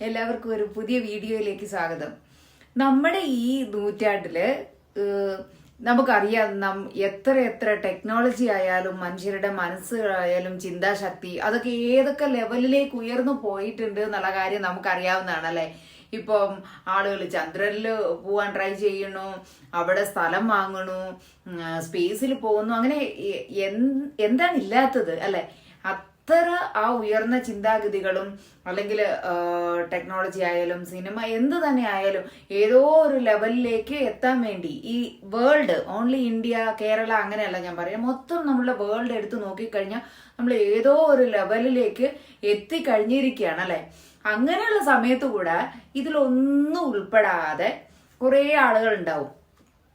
എല്ലാവർക്കും ഒരു പുതിയ വീഡിയോയിലേക്ക് സ്വാഗതം. നമ്മുടെ ഈ നൂറ്റാണ്ടിൽ ഏഹ്, നമുക്കറിയാം നം എത്ര എത്ര ടെക്നോളജി ആയാലും മനുഷ്യരുടെ മനസ്സുകളായാലും ചിന്താശക്തി അതൊക്കെ ഏതൊക്കെ ലെവലിലേക്ക് ഉയർന്നു പോയിട്ടുണ്ട് എന്നുള്ള കാര്യം നമുക്കറിയാവുന്നതാണ് അല്ലേ ഇപ്പം ആളുകൾ ചന്ദ്രനിൽ പോവാൻ ട്രൈ ചെയ്യണു അവിടെ സ്ഥലം വാങ്ങണു സ്പേസിൽ പോകുന്നു അങ്ങനെ എന്താണ് ഇല്ലാത്തത് അല്ലെ? അത്ര ആ ഉയർന്ന ചിന്താഗതികളും അല്ലെങ്കിൽ ടെക്നോളജി ആയാലും സിനിമ എന്ത് തന്നെ ആയാലും ഏതോ ഒരു ലെവലിലേക്ക് എത്താൻ വേണ്ടി ഈ വേൾഡ് ഓൺലി ഇന്ത്യ കേരള അങ്ങനെയല്ല ഞാൻ പറയാം. മൊത്തം നമ്മുടെ വേൾഡ് എടുത്ത് നോക്കിക്കഴിഞ്ഞാൽ നമ്മൾ ഏതോ ഒരു ലെവലിലേക്ക് എത്തിക്കഴിഞ്ഞിരിക്കുകയാണ് അല്ലെ? അങ്ങനെയുള്ള സമയത്ത് കൂടെ ഇതിലൊന്നും ഉൾപ്പെടാതെ കുറേ ആളുകൾ ഉണ്ടാവും.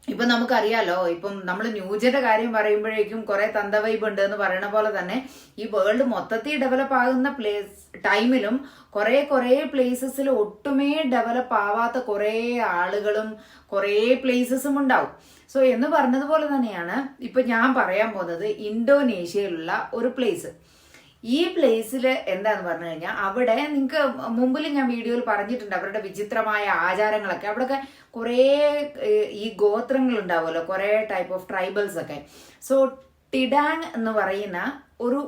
ഇപ്പൊ നമുക്കറിയാലോ ഇപ്പം നമ്മൾ ന്യൂജന്റെ കാര്യം പറയുമ്പോഴേക്കും കുറെ തന്തവൈബ് ഉണ്ട് എന്ന് പറയുന്ന പോലെ തന്നെ ഈ വേൾഡ് മൊത്തത്തിൽ ഡെവലപ്പ് ആകുന്ന പ്ലേസ് ടൈമിലും കുറെ കുറെ പ്ലേസസിൽ ഒട്ടുമേ ഡെവലപ്പ് ആവാത്ത കുറെ ആളുകളും കുറെ പ്ലേസസും ഉണ്ടാവും. സോ എന്ന് പറഞ്ഞതുപോലെ തന്നെയാണ് ഇപ്പൊ ഞാൻ പറയാൻ പോകുന്നത് ഇന്തോനേഷ്യയിലുള്ള ഒരു പ്ലേസ് ഈ പ്ലേസിൽ എന്താന്ന് പറഞ്ഞു കഴിഞ്ഞാൽ അവിടെ നിങ്ങൾക്ക് മുമ്പിൽ ഞാൻ വീഡിയോയിൽ പറഞ്ഞിട്ടുണ്ട് അവരുടെ വിചിത്രമായ ആചാരങ്ങളൊക്കെ. അവിടെയൊക്കെ കുറേ ഈ ഗോത്രങ്ങൾ ഉണ്ടാവുമല്ലോ കുറേ ടൈപ്പ് ഓഫ് ട്രൈബൽസ് ഒക്കെ. സോ ടിഡാങ് എന്ന് പറയുന്ന ഒരു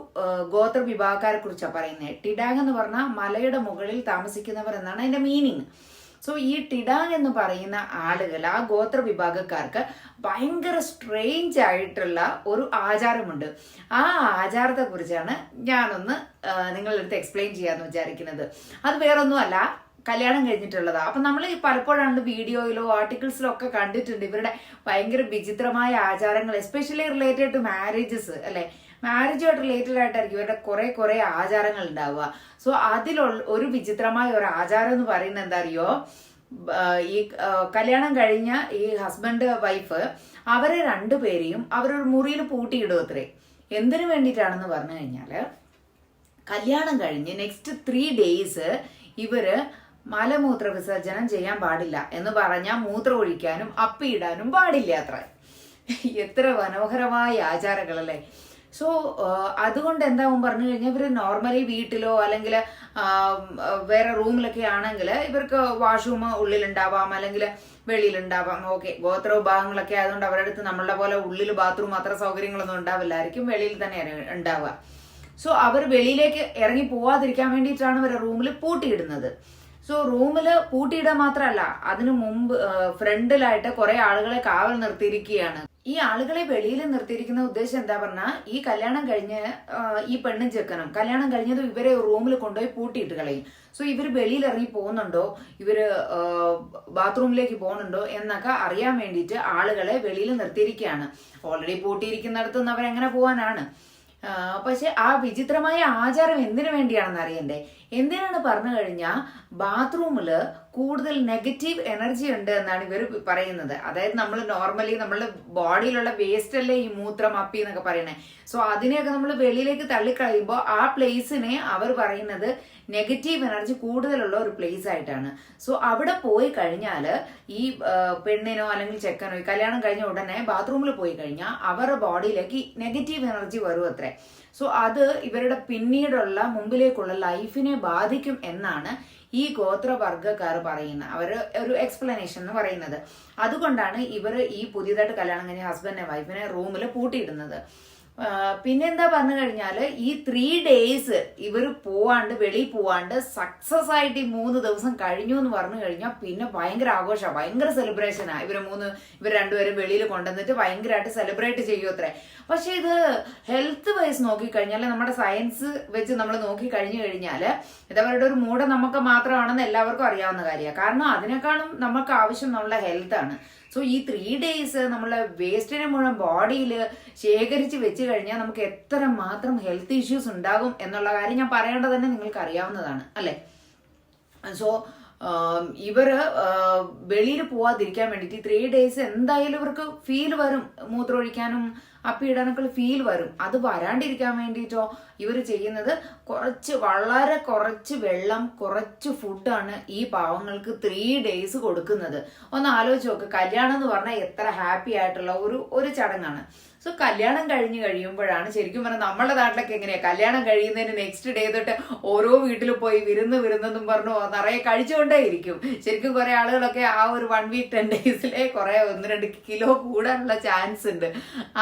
ഗോത്ര വിഭാഗക്കാരെ കുറിച്ചാണ് പറയുന്നത് ടിഡാങ് എന്ന് പറഞ്ഞാൽ മലയുടെ മുകളിൽ താമസിക്കുന്നവർ എന്നാണ് അതിന്റെ മീനിങ് സോ ഈ ടിഡാങ് എന്ന് പറയുന്ന ആളുകൾ ആ ഗോത്ര വിഭാഗക്കാർക്ക് ഭയങ്കര സ്ട്രേഞ്ച് ആയിട്ടുള്ള ഒരു ആചാരമുണ്ട്. ആ ആചാരത്തെ കുറിച്ചാണ് ഞാനൊന്ന് നിങ്ങളുടെ അടുത്ത് എക്സ്പ്ലെയിൻ ചെയ്യാന്ന് വിചാരിക്കുന്നത്. അത് വേറൊന്നുമല്ല കല്യാണം കഴിഞ്ഞിട്ടുള്ളതാ. അപ്പൊ നമ്മൾ പലപ്പോഴാണ് വീഡിയോയിലോ ആർട്ടിക്കിൾസിലോ ഒക്കെ കണ്ടിട്ടുണ്ട് ഇവരുടെ ഭയങ്കര വിചിത്രമായ ആചാരങ്ങൾ എസ്പെഷ്യലി റിലേറ്റഡ് ടു മാരേജസ് അല്ലെ? മാരേജുമായിട്ട് റിലേറ്റഡ് ആയിട്ടായിരിക്കും ഇവരുടെ കുറെ കുറെ ആചാരങ്ങൾ ഉണ്ടാവുക. സോ അതിലുള്ള ഒരു വിചിത്രമായ ഒരു ആചാരം എന്ന് പറയുന്നത് എന്താ അറിയോ? ഈ കല്യാണം കഴിഞ്ഞ ഈ ഹസ്ബൻഡ് വൈഫ് അവരെ രണ്ടുപേരെയും അവരൊരു മുറിയിൽ പൂട്ടിയിടും അത്രേ. എന്തിനു വേണ്ടിയിട്ടാണെന്ന് പറഞ്ഞു കഴിഞ്ഞാൽ കല്യാണം കഴിഞ്ഞ് നെക്സ്റ്റ് ത്രീ ഡേയ്സ് ഇവർ മലമൂത്ര വിസർജനം ചെയ്യാൻ പാടില്ല എന്ന് പറഞ്ഞാൽ മൂത്രം ഒഴിക്കാനും അപ്പിയിടാനും പാടില്ല അത്ര. എത്ര മനോഹരമായ ആചാരങ്ങളല്ലേ. സോ അതുകൊണ്ട് എന്താവും പറഞ്ഞു കഴിഞ്ഞാൽ ഇവർ നോർമലി വീട്ടിലോ അല്ലെങ്കിൽ വേറെ റൂമിലൊക്കെ ആണെങ്കിൽ ഇവർക്ക് വാഷ്റൂം ഉള്ളിലുണ്ടാവാം അല്ലെങ്കിൽ വെളിയിലുണ്ടാവാം. ഓക്കെ ഗോത്ര വിഭാഗങ്ങളൊക്കെ ആയതുകൊണ്ട് അവരുടെ അടുത്ത് നമ്മളുടെ പോലെ ഉള്ളിൽ ബാത്റൂം അത്ര സൗകര്യങ്ങളൊന്നും ഉണ്ടാവില്ലായിരിക്കും. വെളിയിൽ തന്നെ ഉണ്ടാവുക. സോ അവർ വെളിയിലേക്ക് ഇറങ്ങി പോവാതിരിക്കാൻ വേണ്ടിയിട്ടാണ് ഇവരെ റൂമിൽ പൂട്ടിയിടുന്നത്. സോ റൂമിൽ പൂട്ടിയിടുക മാത്രമല്ല അതിനു മുമ്പ് ഫ്രണ്ടിലായിട്ട് കുറെ ആളുകളെ കാവൽ നിർത്തിയിരിക്കുകയാണ്. ഈ ആളുകളെ വെളിയിൽ നിർത്തിയിരിക്കുന്ന ഉദ്ദേശം എന്താ പറഞ്ഞാൽ ഈ കല്യാണം കഴിഞ്ഞ് ഈ പെണ്ണും ചെക്കനും കല്യാണം കഴിഞ്ഞത് ഇവരെ റൂമിൽ കൊണ്ടുപോയി പൂട്ടിയിട്ട് കളയും. സോ ഇവർ വെളിയിൽ ഇറങ്ങി പോകുന്നുണ്ടോ? ഇവർ ബാത്റൂമിലേക്ക് പോകുന്നുണ്ടോ? എന്നൊക്കെ അറിയാൻ വേണ്ടിയിട്ട് ആളുകളെ വെളിയിൽ നിർത്തിയിരിക്കുകയാണ്. ഓൾറെഡി പൂട്ടിയിരിക്കുന്നിടത്ത് നിന്ന് അവരെങ്ങനെ പോകാനാണ് പക്ഷെ ആ വിചിത്രമായ ആചാരം എന്തിനു വേണ്ടിയാണെന്ന് അറിയണ്ടേ? എന്തിനാണ് പറഞ്ഞു കഴിഞ്ഞാൽ ബാത്റൂമിൽ കൂടുതൽ നെഗറ്റീവ് എനർജി ഉണ്ട് എന്നാണ് ഇവർ പറയുന്നത്. അതായത് നമ്മൾ നോർമലി നമ്മളുടെ ബോഡിയിലുള്ള വേസ്റ്റ് അല്ലേ ഈ മൂത്രം അപ്പി എന്നൊക്കെ പറയണേ. സോ അതിനെയൊക്കെ നമ്മൾ വെളിയിലേക്ക് തള്ളിക്കളയുമ്പോൾ ആ പ്ലേസിനെ അവർ പറയുന്നത് നെഗറ്റീവ് എനർജി കൂടുതലുള്ള ഒരു പ്ലേസ് ആയിട്ടാണ്. സോ അവിടെ പോയി കഴിഞ്ഞാൽ ഈ പെണ്ണിനോ അല്ലെങ്കിൽ ചെക്കനോ ഈ കല്യാണം കഴിഞ്ഞ ഉടനെ ബാത്റൂമിൽ പോയി കഴിഞ്ഞാൽ അവരുടെ ബോഡിയിലേക്ക് നെഗറ്റീവ് എനർജി വരും അത്രേ സോ അത് ഇവരുടെ പിന്നീടുള്ള മുമ്പിലേക്കുള്ള ലൈഫിനെ ബാധിക്കും എന്നാണ് ഈ ഗോത്രവർഗക്കാർ പറയുന്നത്. അവർ ഒരു എക്സ്പ്ലനേഷൻ എന്ന് പറയുന്നത്. അതുകൊണ്ടാണ് ഇവർ ഈ പുതിയതായിട്ട് കല്യാണം കഴിഞ്ഞ ഹസ്ബൻഡിനെ വൈഫിനെ റൂമിൽ പൂട്ടിയിടുന്നത്. പിന്നെന്താ പറഞ്ഞു കഴിഞ്ഞാൽ ഈ ത്രീ ഡേയ്സ് ഇവർ പോവാണ്ട് വെളിയിൽ പോവാണ്ട് സക്സസ് ആയിട്ട് ഈ മൂന്ന് ദിവസം കഴിഞ്ഞു എന്ന് പറഞ്ഞു കഴിഞ്ഞാൽ പിന്നെ ഭയങ്കര ആഘോഷമാണ് ഭയങ്കര സെലിബ്രേഷനാ ഇവർ മൂന്ന് ഇവർ രണ്ടുപേരും വെളിയിൽ കൊണ്ടുവന്നിട്ട് ഭയങ്കരമായിട്ട് സെലിബ്രേറ്റ് ചെയ്യും അത്രേ. പക്ഷെ ഇത് ഹെൽത്ത് വൈസ് നോക്കിക്കഴിഞ്ഞാൽ നമ്മുടെ സയൻസ് വെച്ച് നമ്മൾ നോക്കി കഴിഞ്ഞു കഴിഞ്ഞാൽ അവരുടെ ഒരു മൂഢ നമുക്ക് മാത്രമാണെന്ന് എല്ലാവർക്കും അറിയാവുന്ന കാര്യമാണ് കാരണം അതിനേക്കാളും നമുക്ക് ആവശ്യം നമ്മളുടെ ഹെൽത്ത് ആണ്. സോ ഈ ത്രീ ഡേയ്സ് നമ്മളെ വേസ്റ്റിനെ മുഴുവൻ ബോഡിയിൽ ശേഖരിച്ച് വെച്ച് കഴിഞ്ഞാൽ നമുക്ക് എത്ര മാത്രം ഹെൽത്ത് ഇഷ്യൂസ് ഉണ്ടാകും എന്നുള്ള കാര്യം ഞാൻ പറയേണ്ടത് തന്നെ നിങ്ങൾക്ക് അറിയാവുന്നതാണ് അല്ലേ? സോ ഇവർ വെളിയിൽ പോവാതിരിക്കാൻ വേണ്ടിയിട്ട് ത്രീ ഡേയ്സ് എന്തായാലും ഇവർക്ക് ഫീൽ വരും മൂത്രമൊഴിക്കാനും ആ പീഡനങ്ങൾ ഫീൽ വരും. അത് വരാണ്ടിരിക്കാൻ വേണ്ടിയിട്ടോ ഇവർ ചെയ്യുന്നത് കുറച്ച് വളരെ കുറച്ച് വെള്ളം കുറച്ച് ഫുഡാണ് ഈ പാവങ്ങൾക്ക് ത്രീ ഡേയ്സ് കൊടുക്കുന്നത്. ഒന്ന് ആലോചിച്ച് നോക്ക്. കല്യാണം എന്ന് പറഞ്ഞാൽ എത്ര ഹാപ്പി ആയിട്ടുള്ള ഒരു ഒരു ചടങ്ങാണ്. സോ കല്യാണം കഴിഞ്ഞ് കഴിയുമ്പോഴാണ് ശരിക്കും പറഞ്ഞാൽ നമ്മുടെ നാട്ടിലൊക്കെ എങ്ങനെയാണ് കല്യാണം കഴിയുന്നതിന് നെക്സ്റ്റ് ഡേ തൊട്ട് ഓരോ വീട്ടിൽ പോയി വിരുന്ന് വിരുന്നെന്നും പറഞ്ഞു നിറയെ കഴിച്ചുകൊണ്ടേ ഇരിക്കും. ശരിക്കും കുറെ ആളുകളൊക്കെ ആ ഒരു വൺ വീക്ക് ടെൻ ഡേയ്സിലെ കുറെ ഒന്ന് രണ്ട് കിലോ കൂടാനുള്ള ചാൻസ് ഉണ്ട്.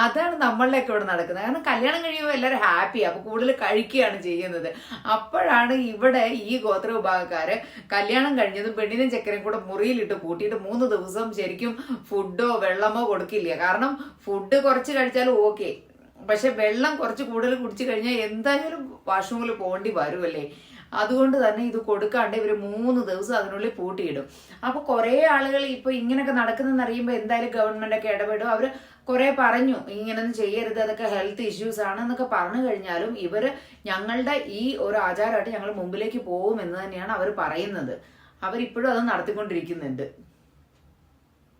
അതാണ് നമ്മളിലൊക്കെ ഇവിടെ നടക്കുന്നത്. കാരണം കല്യാണം കഴിയുമ്പോൾ എല്ലാവരും ഹാപ്പിയാണ് അപ്പോൾ കൂടുതൽ കഴിക്കുകയാണ് ചെയ്യുന്നത്. അപ്പോഴാണ് ഇവിടെ ഈ ഗോത്ര വിഭാഗക്കാർ കല്യാണം കഴിഞ്ഞതും പെണ്ണിനും ചെക്കനും കൂടെ മുറിയിലിട്ട് കൂട്ടിയിട്ട് മൂന്ന് ദിവസം ശരിക്കും ഫുഡോ വെള്ളമോ കൊടുക്കില്ല. കാരണം ഫുഡ് കുറച്ച് കഴിച്ചാൽ ഓക്കെ പക്ഷെ വെള്ളം കുറച്ച് കൂടുതൽ കുടിച്ചു കഴിഞ്ഞാൽ എന്തായാലും വാഷ്റൂമിൽ പോകേണ്ടി വരുമല്ലേ അതുകൊണ്ട് തന്നെ ഇത് കൊടുക്കാണ്ട് ഇവർ മൂന്ന് ദിവസം അതിനുള്ളിൽ പൂട്ടിയിടും. അപ്പോൾ കുറേ ആളുകൾ ഇപ്പൊ ഇങ്ങനെയൊക്കെ നടക്കുന്നതെന്ന് അറിയുമ്പോൾ എന്തായാലും ഗവൺമെന്റ് ഒക്കെ ഇടപെടും. അവർ കുറെ പറഞ്ഞു ഇങ്ങനൊന്നും ചെയ്യരുത് അതൊക്കെ ഹെൽത്ത് ഇഷ്യൂസ് ആണ് എന്നൊക്കെ പറഞ്ഞു കഴിഞ്ഞാലും ഇവർ ഞങ്ങളുടെ ഈ ഒരു ആചാരമായിട്ട് ഞങ്ങൾ മുമ്പിലേക്ക് പോകും എന്ന് തന്നെയാണ് അവർ പറയുന്നത്. അവരിപ്പോഴും അത് നടത്തിക്കൊണ്ടിരിക്കുന്നുണ്ട്.